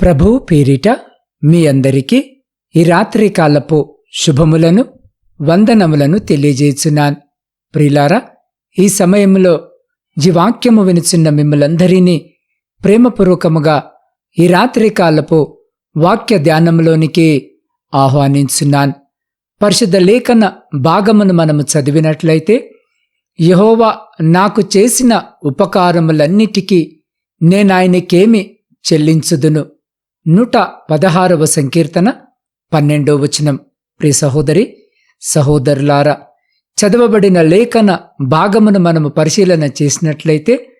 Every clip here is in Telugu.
ప్రభువు పేరిట మీ అందరికీ ఈ రాత్రి కాలపు శుభములను వందనములను తెలియజేస్తున్నాను. ప్రిలారా ఈ సమయంలో జీవాక్యము వినుచున్న మిమ్మలందరినీ ప్రేమపూర్వకముగా ఈ రాత్రి కాలపు వాక్య ధ్యానంలోనికి ఆహ్వానించున్నాను. పరిశుద్ధ లేఖన భాగమును మనము చదివినట్లయితే యహోవా నాకు చేసిన ఉపకారములన్నిటికీ నేనాయనకేమి చెల్లించుదును. నూట పదహారవ సంకీర్తన పన్నెండో వచనం. ప్రియ సహోదరి సహోదరులారా చదవబడిన లేఖన భాగమును మనము పరిశీలన చేసినట్లయితే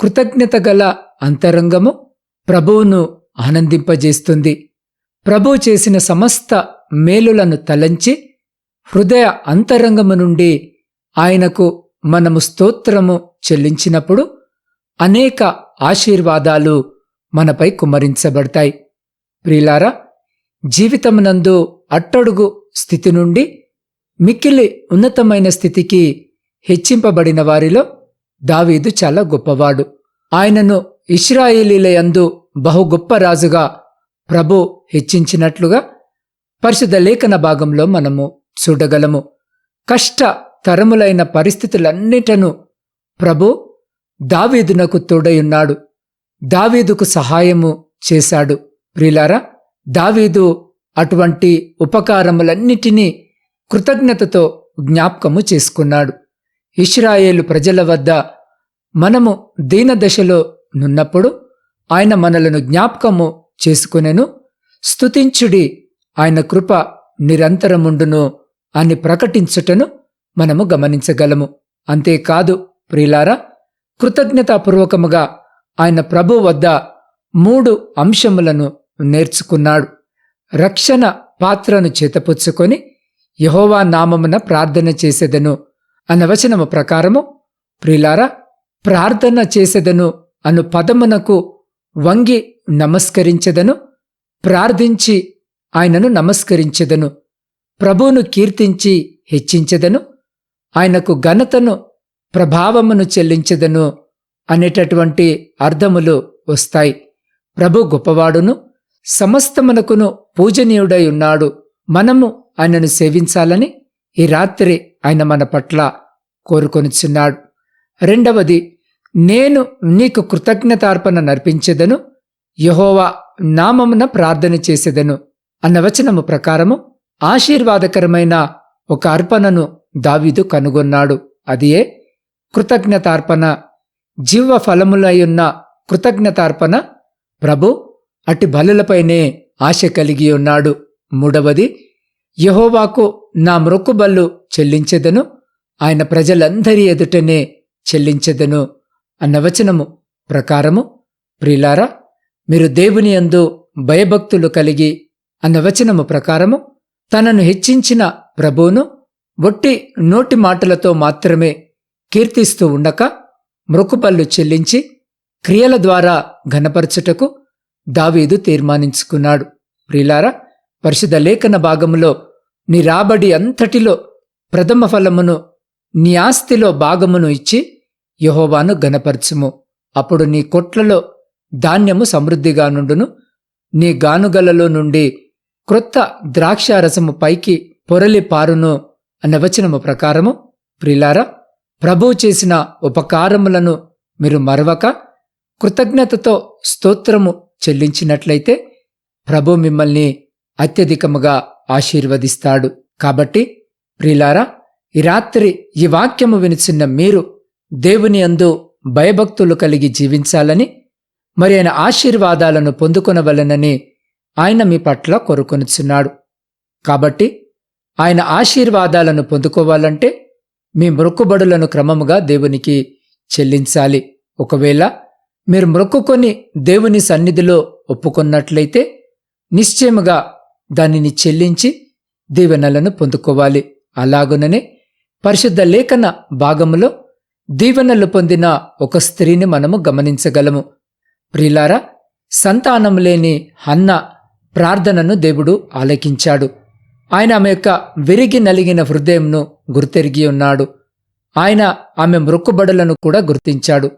కృతజ్ఞత గల అంతరంగము ప్రభువును ఆనందింపజేస్తుంది. ప్రభు చేసిన సమస్త మేలులను తలంచి హృదయ అంతరంగము నుండి ఆయనకు మనము స్తోత్రము చెల్లించినప్పుడు అనేక ఆశీర్వాదాలు మనపై కుమరించబడతాయి ప్రియులారా జీవితమునందు అట్టడుగు స్థితి నుండి మిక్కిలి ఉన్నతమైన స్థితికి హెచ్చింపబడిన వారిలో దావీదు చాలా గొప్పవాడు. ఆయనను ఇస్రాయేలీలయందు బహు గొప్ప రాజుగా ప్రభు హెచ్చించినట్లుగా పరిశుద్ధ లేఖన భాగంలో మనము చూడగలము. కష్ట తరములైన పరిస్థితులన్నిటను ప్రభు దావీదునకు తోడయున్నాడు దావీదుకు సహాయము చేశాడు. ప్రిలారా దావీదు అటువంటి ఉపకారములన్నిటినీ కృతజ్ఞతతో జ్ఞాపకము చేసుకున్నాడు. ఇస్రాయేలు ప్రజల వద్ద మనము దీనదశలో నున్నప్పుడు ఆయన మనలను జ్ఞాపకము చేసుకునెను. స్తుతించుడి ఆయన కృప నిరంతరముండును అని ప్రకటించుటను మనము గమనించగలము. అంతేకాదు ప్రియులారా కృతజ్ఞతాపూర్వకముగా ఆయన ప్రభు వద్ద మూడు అంశములను నేర్చుకున్నాడు. రక్షణ పాత్రను చేతపుచ్చుకొని యహోవా నామమున ప్రార్థన చేసేదను అనవచనము ప్రకారము ప్రిలారా ప్రార్థన చేసేదను అను పదమునకు వంగి నమస్కరించెదను ప్రార్థించి ఆయనను నమస్కరించెదను ప్రభువును కీర్తించి హెచ్చించెదను ఆయనకు ఘనతను ప్రభావమును చెల్లించెదను అనేటటువంటి అర్థములు వస్తాయి. ప్రభు గొప్పవాడును సమస్తమునకును పూజనీయుడై ఉన్నాడు. మనము ఆయనను సేవించాలని ఈ రాత్రి ఆయన మన పట్ల కోరుకొనిచున్నాడు. రెండవది నేను నీకు కృతజ్ఞతార్పణ నర్పించెదను యహోవా నామమున ప్రార్థన చేసేదను అన్న వచనము ప్రకారము ఆశీర్వాదకరమైన ఒక అర్పణను దావీదు కనుగొన్నాడు. అదియే కృతజ్ఞతార్పణ జీవ ఫలములయున్న కృతజ్ఞతార్పణ. ప్రభు అట్టి బలులపైనే ఆశ కలిగి ఉన్నాడు. మూడవది యహోవాకు నా మ్రొక్కుబల్లు చెల్లించెదను ఆయన ప్రజలందరి ఎదుటనే చెల్లించెదను అన్న వచనము ప్రకారము. ప్రిలారా మీరు దేవుని యందు భయభక్తులు కలిగి అన్న వచనము ప్రకారము. తనను హెచ్చించిన ప్రభువును ఒట్టి నోటి మాటలతో మాత్రమే కీర్తిస్తూ ఉండక మృకుపల్లు చెల్లించి క్రియల ద్వారా ఘనపరచుటకు దావీదు తీర్మానించుకున్నాడు. ప్రిలారా పరిశుద్ధ లేఖన భాగములో నీ రాబడి అంతటిలో ప్రథమ ఫలమును నీ ఆస్తిలో భాగమును ఇచ్చి యహోవాను గనపరచుము అప్పుడు నీ కొట్లలో ధాన్యము సమృద్ధిగా నుండును నీ గానుగలలో నుండి క్రొత్త ద్రాక్షారసము పైకి పొరలి పారును అన్న వచనము ప్రకారము ప్రిలారా ప్రభు చేసిన ఉపకారములను మీరు మరవక కృతజ్ఞతతో స్తోత్రము చెల్లించినట్లయితే ప్రభు మిమ్మల్ని అత్యధికముగా ఆశీర్వదిస్తాడు. కాబట్టి ప్రిలారా ఈ రాత్రి ఈ వాక్యము వినిచిన్న మీరు దేవుని అందు భయభక్తులు కలిగి జీవించాలని మరి ఆయన ఆశీర్వాదాలను పొందుకొనవలనని ఆయన మీ పట్ల కొరుకొనుచున్నాడు. కాబట్టి ఆయన ఆశీర్వాదాలను పొందుకోవాలంటే మీ మృక్కుబడులను క్రమముగా దేవునికి చెల్లించాలి. ఒకవేళ మీరు మొక్కుకొని దేవుని సన్నిధిలో ఒప్పుకున్నట్లయితే నిశ్చయముగా దానిని చెల్లించి దీవెనలను పొందుకోవాలి. అలాగుననే పరిశుద్ధ లేఖన భాగములో దీవెనలు పొందిన ఒక స్త్రీని మనము గమనించగలము. ప్రిలారా సంతానం లేని హన్న ప్రార్థనను దేవుడు ఆలకించాడు. ఆయన ఆమె యొక్క విరిగి నలిగిన హృదయంను గుర్తెరిగి ఉన్నాడు. ఆయన ఆమె మృక్కుబడులను కూడా గుర్తించాడు.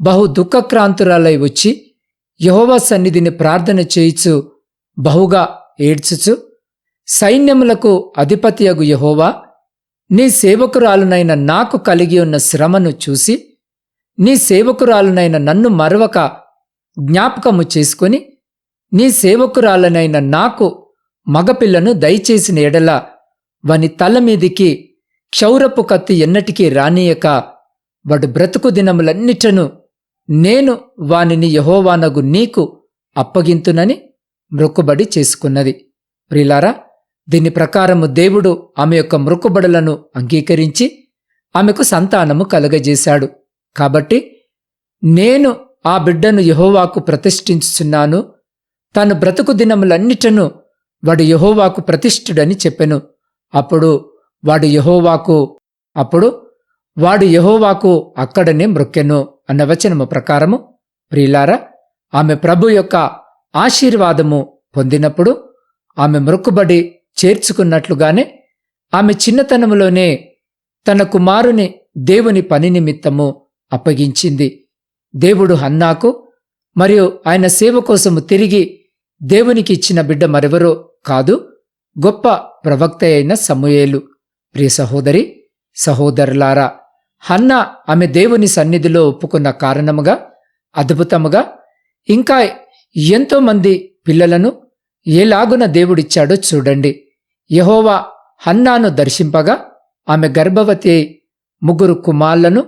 బహు దుఃఖక్రాంతురాలై వచ్చి యహోవా సన్నిధిని ప్రార్థన చేయిచు బహుగా ఏడ్చుచు సైన్యములకు అధిపతియగు యహోవా నీ సేవకురాలునైన నాకు కలిగి ఉన్న శ్రమను చూసి నీ సేవకురాలునైన నన్ను మరవక జ్ఞాపకము చేసుకొని నీ సేవకురాలనైన నాకు మగపిల్లను దయచేసిన ఎడల వాని తల మీదికి క్షౌరపు కత్తి ఎన్నటికీ రానీయక వాడు బ్రతుకు దినములన్నిటను నేను వానిని యహోవానగు నీకు అప్పగింతునని మృక్కుబడి చేసుకున్నది. ప్రిలారా దీని ప్రకారము దేవుడు ఆమె యొక్క మృక్కుబడులను అంగీకరించి ఆమెకు సంతానము కలగజేశాడు. కాబట్టి నేను ఆ బిడ్డను యహోవాకు ప్రతిష్ఠించుచున్నాను. తను బ్రతుకు దినములన్నిటను వాడు యహోవాకు ప్రతిష్ఠుడని చెప్పెను. అప్పుడు వాడు యహోవాకు అప్పుడు వాడు యహోవాకు అక్కడనే మ్రొక్కెను అన్న వచనము ప్రకారము ప్రియులారా ఆమె ప్రభు యొక్క ఆశీర్వాదము పొందినప్పుడు ఆమె మృక్కుబడి చేర్చుకున్నట్లుగానే ఆమె చిన్నతనములోనే తన కుమారుని దేవుని పని నిమిత్తము అప్పగించింది. దేవుడు హన్నాకు మరియు ఆయన సేవ కోసము తిరిగి దేవునికి ఇచ్చిన బిడ్డ మరెవరో కాదు గొప్ప ప్రవక్త అయిన సమూయేలు. ప్రియ సహోదరి సహోదరులారా హన్నా ఆమె దేవుని సన్నిధిలో ఒప్పుకున్న కారణముగా అద్భుతముగా ఇంకా ఎంతోమంది పిల్లలను ఏలాగున దేవుడిచ్చాడో చూడండి. యహోవా హన్నాను దర్శింపగా ఆమె గర్భవతి ముగ్గురు కుమార్లను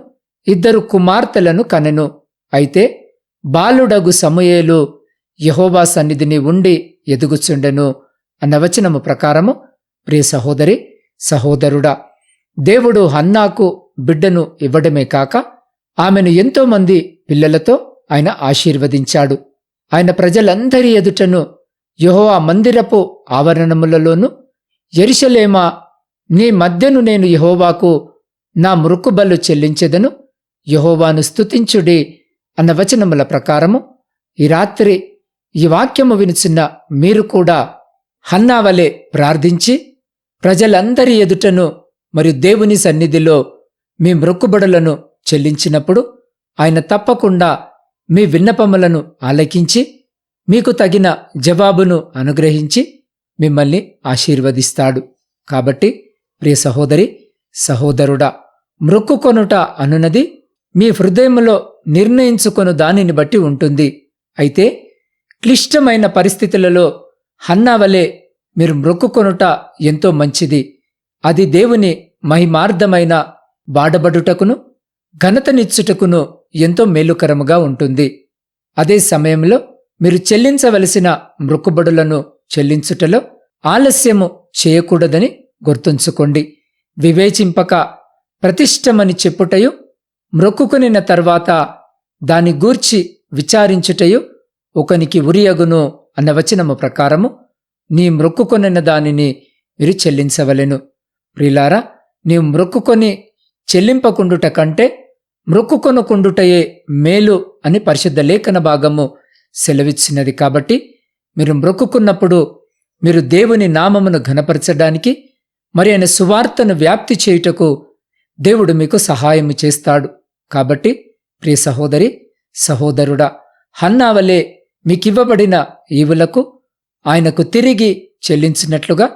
ఇద్దరు కుమార్తెలను కనెను. అయితే బాలుడగు సమయేలు యహోవా సన్నిధిని ఉండి ఎదుగుచుండెను అన్న వచనము ప్రకారము ప్రియ సహోదరి సహోదరుడా దేవుడు హన్నాకు బిడ్డను ఇవ్వడమే కాక ఆమెను ఎంతోమంది పిల్లలతో ఆయన ఆశీర్వదించాడు. ఆయన ప్రజలందరి ఎదుటను యెహోవా మందిరపు ఆవరణములలోను ఎరిశలేమా నీ మధ్యను నేను యహోవాకు నా మృక్కుబలు చెల్లించెదను. యహోవాను స్తుతించుడి అన్న వచనముల ప్రకారము ఈ రాత్రి ఈ వాక్యము వినిచిన మీరు కూడా హన్నావలే ప్రార్థించి ప్రజలందరి ఎదుటను మరియు దేవుని సన్నిధిలో మీ మృక్కుబడులను చెల్లించినప్పుడు ఆయన తప్పకుండా మీ విన్నపములను ఆలకించి మీకు తగిన జవాబును అనుగ్రహించి మిమ్మల్ని ఆశీర్వదిస్తాడు. కాబట్టి ప్రియ సహోదరి సహోదరుడా మృక్కుకొనుట అనునది మీ హృదయములో నిర్ణయించుకొను దానిని బట్టి ఉంటుంది. అయితే క్లిష్టమైన పరిస్థితులలో హన్నావలే మీరు మ్రొక్కుకొనుట ఎంతో మంచిది. అది దేవుని మహిమార్థమైన వాడబడుటకును ఘనతనిచ్చుటకును ఎంతో మేలుకరముగా ఉంటుంది. అదే సమయంలో మీరు చెల్లించవలసిన మృక్కుబడులను చెల్లించుటలో ఆలస్యము చేయకూడదని గుర్తుంచుకోండి. వివేచింపక ప్రతిష్టమని చెప్పుటయు మ్రొక్కుకొనిన తర్వాత దాని గూర్చి విచారించుటయు ఒకనికి ఉరియగును అన్న వచనము ప్రకారము నీ మ్రొక్కుకొనిన దానిని మీరు చెల్లించవలెను. ప్రిలారా నీవు మ్రొక్కుకొని చెల్లింపకుండుట కంటే మృక్కుకొనుకుండుటయే మేలు అని పరిశుద్ధ లేఖన భాగము సెలవిచ్చినది కాబట్టి మీరు మ్రొక్కుకున్నప్పుడు మీరు దేవుని నామమును ఘనపరచడానికి మరి ఆయన సువార్తను వ్యాప్తి చేయుటకు దేవుడు మీకు సహాయం చేస్తాడు. కాబట్టి ప్రియ సహోదరి సహోదరుడా హన్నావలే మీకివ్వబడిన ఈవులకు ఆయనకు తిరిగి చెల్లించినట్లుగా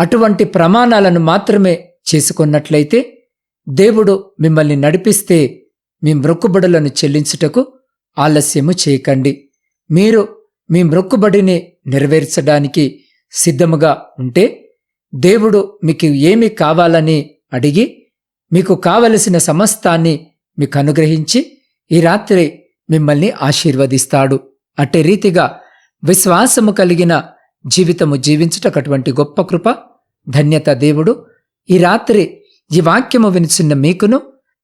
అటువంటి ప్రమాణాలను మాత్రమే చేసుకున్నట్లయితే దేవుడు మిమ్మల్ని నడిపిస్తే మీ మ్రొక్కుబడులను చెల్లించుటకు ఆలస్యము చేయకండి. మీరు మీ మ్రొక్కుబడిని నెరవేర్చడానికి సిద్ధముగా ఉంటే దేవుడు మీకు ఏమి కావాలని అడిగి మీకు కావలసిన సమస్తాన్ని మీకు అనుగ్రహించి ఈ రాత్రి మిమ్మల్ని ఆశీర్వదిస్తాడు. అట్టే రీతిగా విశ్వాసము కలిగిన జీవితము జీవించుటకటువంటి గొప్ప కృప ధన్యత దేవుడు ఈ రాత్రి ఈ వాక్యము వినిచిన్న మీకును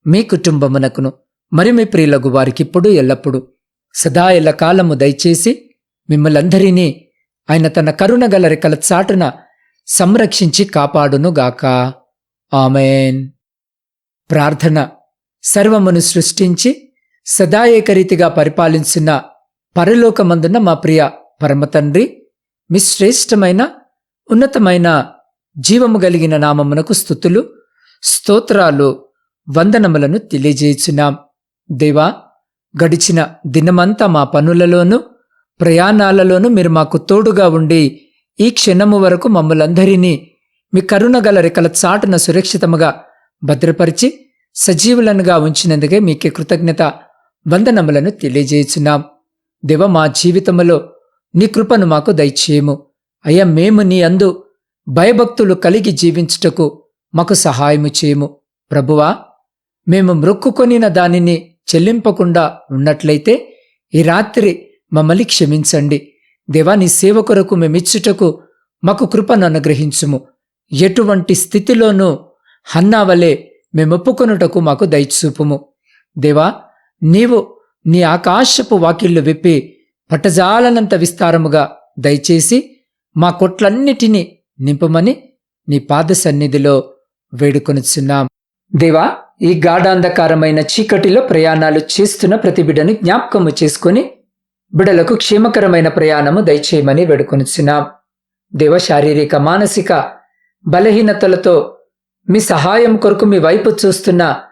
మీ కుటుంబమునకును మరి మీ ప్రియులకు వారికిప్పుడు ఎల్లప్పుడు. సదా ఎల్ల కాలము దయచేసి మిమ్మలందరినీ ఆయన తన కరుణ గల రెక్కల చాటున సంరక్షించి కాపాడునుగాక. ఆమెన్. ప్రార్థన సర్వమును సృష్టించి సదా ఏకరీతిగా పరిపాలించిన పరలోకమందున మా ప్రియ పరమతండ్రి మీ శ్రేష్టమైన ఉన్నతమైన జీవము కలిగిన నామమునకు స్థుతులు. స్తోత్రాలు వందనములను తెలియజేయుచున్నాం. దేవా గడిచిన దినమంతా మా పనులలోనూ ప్రయాణాలలోనూ మీరు మాకు తోడుగా ఉండి ఈ క్షణము వరకు మమ్మలందరినీ మీ కరుణగల రెక్కల చాటున సురక్షితముగా భద్రపరిచి సజీవులనుగా ఉంచినందుకే మీకే కృతజ్ఞత వందనములను తెలియజేయుచున్నాం. దేవ మా జీవితములో నీ కృపను మాకు దయచేయము. అయ్యా మేము నీ అందు భయభక్తులు కలిగి జీవించుటకు మాకు సహాయము చేయము. ప్రభువా మేము మ్రొక్కుకొనిన దానిని చెల్లింపకుండా ఉన్నట్లయితే ఈ రాత్రి మమ్మల్ని క్షమించండి. దేవా నీ సేవ కొరకు మేమిచ్చుటకు మాకు కృపను అనుగ్రహించుము. ఎటువంటి స్థితిలోనూ హన్నావలే మేమొప్పుకొనుటకు మాకు దయచూపుము. దేవా నీవు నీ ఆకాశపు వాకిళ్ళు విప్పి పట్టజాలనంత విస్తారముగా దయచేసి మా కొట్లన్నిటినీ నింపమని నీ పాద సన్నిధిలో వేడుకొనిచున్నాం. దేవా ఈ గాఢాంధకారమైన చీకటిలో ప్రయాణాలు చేస్తున్న ప్రతి బిడ్డను జ్ఞాపకము చేసుకుని బిడలకు క్షేమకరమైన ప్రయాణము దయచేయమని వేడుకొనిచున్నాం. దేవ శారీరక మానసిక బలహీనతలతో మీ సహాయం కొరకు మీ వైపు చూస్తున్న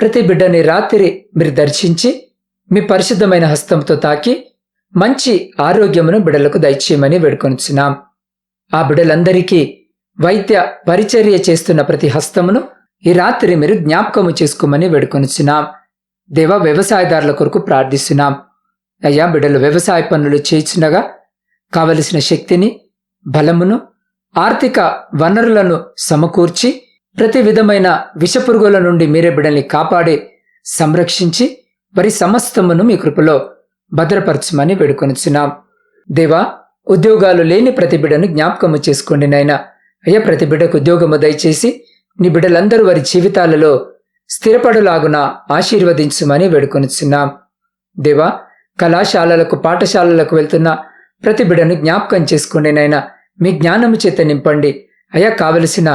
ప్రతి బిడ్డని రాత్రి మీరు దర్శించి మీ పరిశుద్ధమైన హస్తంతో తాకి మంచి ఆరోగ్యమును బిడలకు దయచేయమని వేడుకొనిచున్నాం. ఆ బిడలందరికీ వైద్య పరిచర్య చేస్తున్న ప్రతి హస్తమును ఈ రాత్రి మీరు జ్ఞాపకము చేసుకోమని వేడుకొనిచున్నాం. దేవ వ్యవసాయదారుల కొరకు ప్రార్థిస్తున్నాం. అయ్యా బిడ్డలు వ్యవసాయ పనులు చేయించుండగా కావలసిన శక్తిని బలమును ఆర్థిక వనరులను సమకూర్చి ప్రతి విధమైన విషపురుగుల నుండి మీరే బిడ్డల్ని కాపాడి సంరక్షించి వారి సమస్తమును మీ కృపలో భద్రపరచమని వేడుకొనిచున్నాం. దేవా ఉద్యోగాలు లేని ప్రతి బిడ్డను జ్ఞాపకము చేసుకోండి నైనా అయ్యా ప్రతి బిడ్డకు ఉద్యోగము దయచేసి నీ బిడ్డలందరూ వారి జీవితాలలో స్థిరపడులాగున ఆశీర్వదించమని వేడుకొనిచున్నాం. దేవా కళాశాలలకు పాఠశాలలకు వెళ్తున్న ప్రతి బిడ్డను జ్ఞాపకం చేసుకునేనైనా మీ జ్ఞానము చేత నింపండి. అయా కావలసిన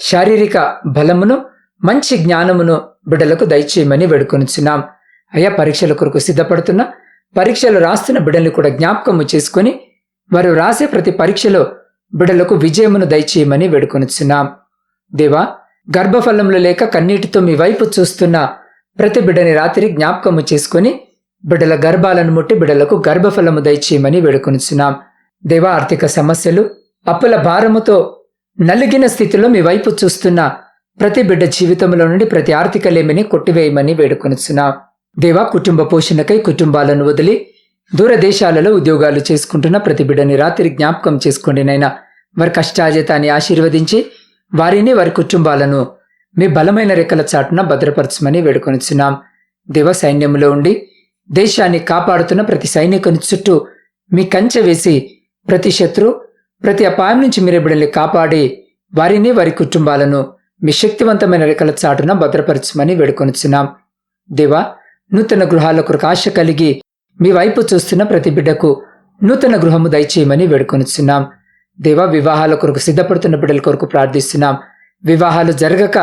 శారీరక బలమును మంచి జ్ఞానమును బిడ్డలకు దయచేయమని వేడుకొనిచున్నాం. అయా పరీక్షల కొరకు సిద్ధపడుతున్న పరీక్షలు రాస్తున్న బిడ్డల్ని కూడా జ్ఞాపకము చేసుకొని వారు రాసే ప్రతి పరీక్షలో బిడలకు విజయమును దయచేయమని వేడుకొనిచున్నాం. దేవా గర్భఫలంలో లేక కన్నీటితో మీ వైపు చూస్తున్న ప్రతి బిడ్డని రాత్రి జ్ఞాపకము చేసుకొని బిడ్డల గర్భాలను ముట్టి బిడ్డలకు గర్భఫలము దయచేయమని వేడుకొనిచున్నాం. దేవా ఆర్థిక సమస్యలు అప్పుల భారముతో నలిగిన స్థితిలో మీ వైపు చూస్తున్న ప్రతి బిడ్డ జీవితంలో నుండి ప్రతి ఆర్థిక లేమిని కొట్టివేయమని వేడుకొనిచున్నాం. దేవా కుటుంబ పోషణకై కుటుంబాలను వదిలి దూరదేశాలలో ఉద్యోగాలు చేసుకుంటున్న ప్రతి బిడ్డని రాత్రి జ్ఞాపకం చేసుకోండి నైనా వారి కష్టాజితాన్ని ఆశీర్వదించి వారిని వారి కుటుంబాలను మీ బలమైన రెక్కల చాటున భద్రపరచమని వేడుకొనిచున్నాం. దేవ సైన్యంలో ఉండి దేశాన్ని కాపాడుతున్న ప్రతి సైనికుని చుట్టూ మీ కంచె వేసి ప్రతి శత్రు ప్రతి అపాయం నుంచి మీరు బిడ్డల్ని కాపాడి వారిని వారి కుటుంబాలను మీ శక్తివంతమైన రెక్కల చాటున భద్రపరచమని వేడుకొనిచున్నాం. దేవా నూతన గృహాల కొరకు ఆశ కలిగి మీ వైపు చూస్తున్న ప్రతి బిడ్డకు నూతన గృహము దయచేయమని వేడుకొనిచున్నాం. దేవ వివాహాల కొరకు సిద్ధపడుతున్న బిడ్డల కొరకు ప్రార్థిస్తున్నాం. వివాహాలు జరగక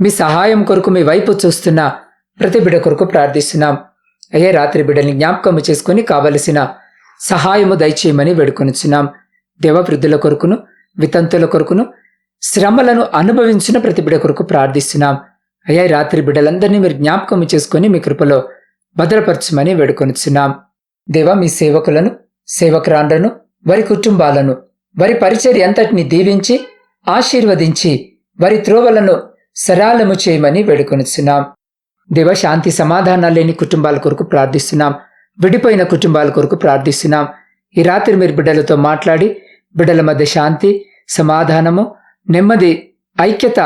మీ సహాయం కొరకు మీ వైపు చూస్తున్న ప్రతి బిడ్డ కొరకు ప్రార్థిస్తున్నాం. అయ్యే రాత్రి బిడ్డల్ని జ్ఞాపకము చేసుకుని కావలసిన సహాయము దయచేయమని వేడుకొనిచున్నాం. దేవ వృద్ధుల కొరకును వితంతుల కొరకును శ్రమలను అనుభవించిన ప్రతి బిడ్డ కొరకు ప్రార్థిస్తున్నాం. అయ్యా రాత్రి బిడ్డలందరినీ మీరు జ్ఞాపకము చేసుకుని మీ కృపలో భద్రపరచమని వేడుకొనిచున్నాం. దేవ మీ సేవకులను సేవకురాండ్రను వారి కుటుంబాలను వారి పరిచర్య అంతటిని దీవించి ఆశీర్వదించి వారి త్రోవలను సరాలము చేయమని వేడుకొనిచున్నాం. దేవ శాంతి సమాధానాలు లేని కుటుంబాల కొరకు ప్రార్థిస్తున్నాం. విడిపోయిన కుటుంబాల కొరకు ప్రార్థిస్తున్నాం. ఈ రాత్రి మీరు బిడ్డలతో మాట్లాడి బిడ్డల మధ్య శాంతి సమాధానము నెమ్మది ఐక్యత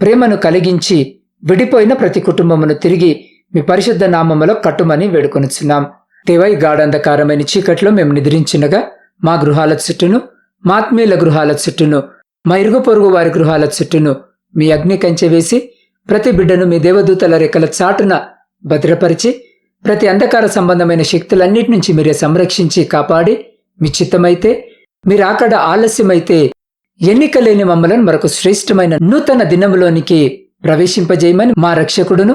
ప్రేమను కలిగించి విడిపోయిన ప్రతి కుటుంబమును తిరిగి మీ పరిశుద్ధ నామములో కట్టుమని వేడుకొనిచున్నాం. దేవై గాఢంధకారమైన చీకట్లో మేము నిద్రించినగా మా గృహాల చుట్టూను మాత్మీయుల గృహాల చుట్టూను మా ఇరుగు పొరుగు వారి గృహాల చుట్టూను మీ అగ్ని కంచె వేసి ప్రతి బిడ్డను మీ దేవదూతల రెక్కల చాటున భద్రపరిచి ప్రతి అంధకార సంబంధమైన శక్తులన్నిటి నుంచి మీరే సంరక్షించి కాపాడి మీ చిత్తమైతే మీరు అక్కడ ఆలస్యమైతే ఎన్నిక లేని మమ్మలను మరొక శ్రేష్టమైన నూతన దినములోనికి ప్రవేశింపజేయమని మా రక్షకుడును